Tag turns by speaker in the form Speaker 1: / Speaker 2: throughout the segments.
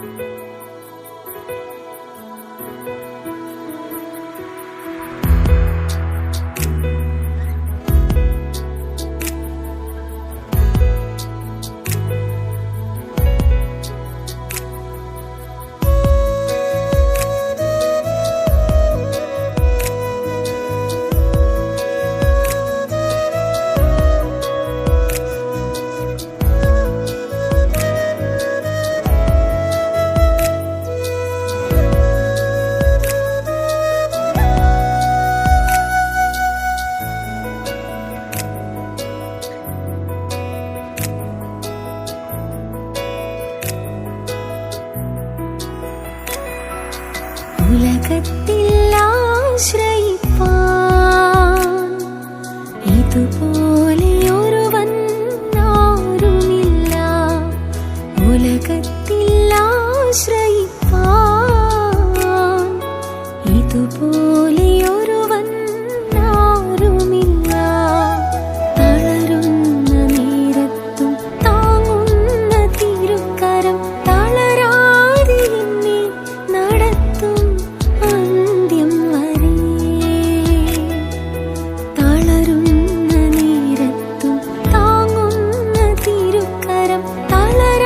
Speaker 1: Thank you. തളരുന്ന നേരത്തും താങ്ങുന്ന തിരുക്കരം തള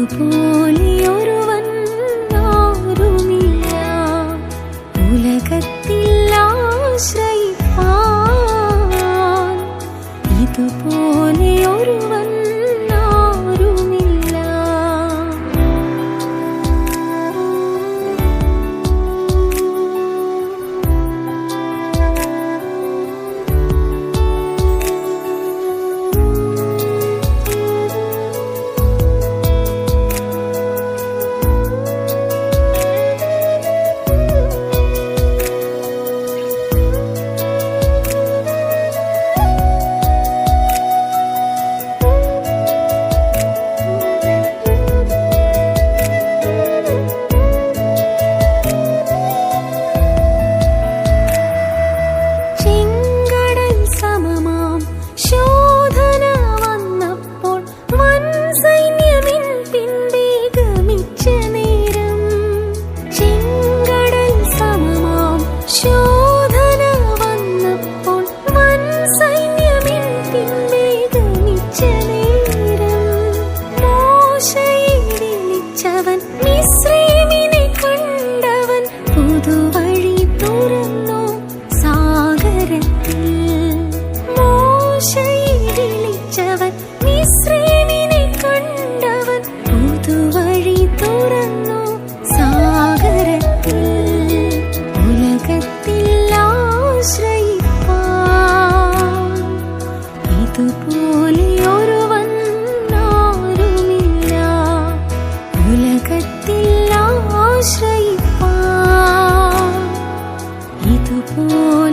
Speaker 1: നമുക്കുപോലെയൊരുവൻ ആരുമില്ല ഉലകത്തിൽ ആശ്രയിപ്പാൻ ഇതുപോലെ വിളിച്ചവൻ മിശ്രീമിനെ കണ്ടവൻ പുതുവഴി തുറന്നു സാഗരത്തിൽ. ഉലകത്തിൽ ആശ്രയിപ്പാ ഇതുപോലെ ഒരുവൻ ആരുമില്ല. ഉലകത്തിൽ ആശ്രയിപ്പാ ഇതുപോലെ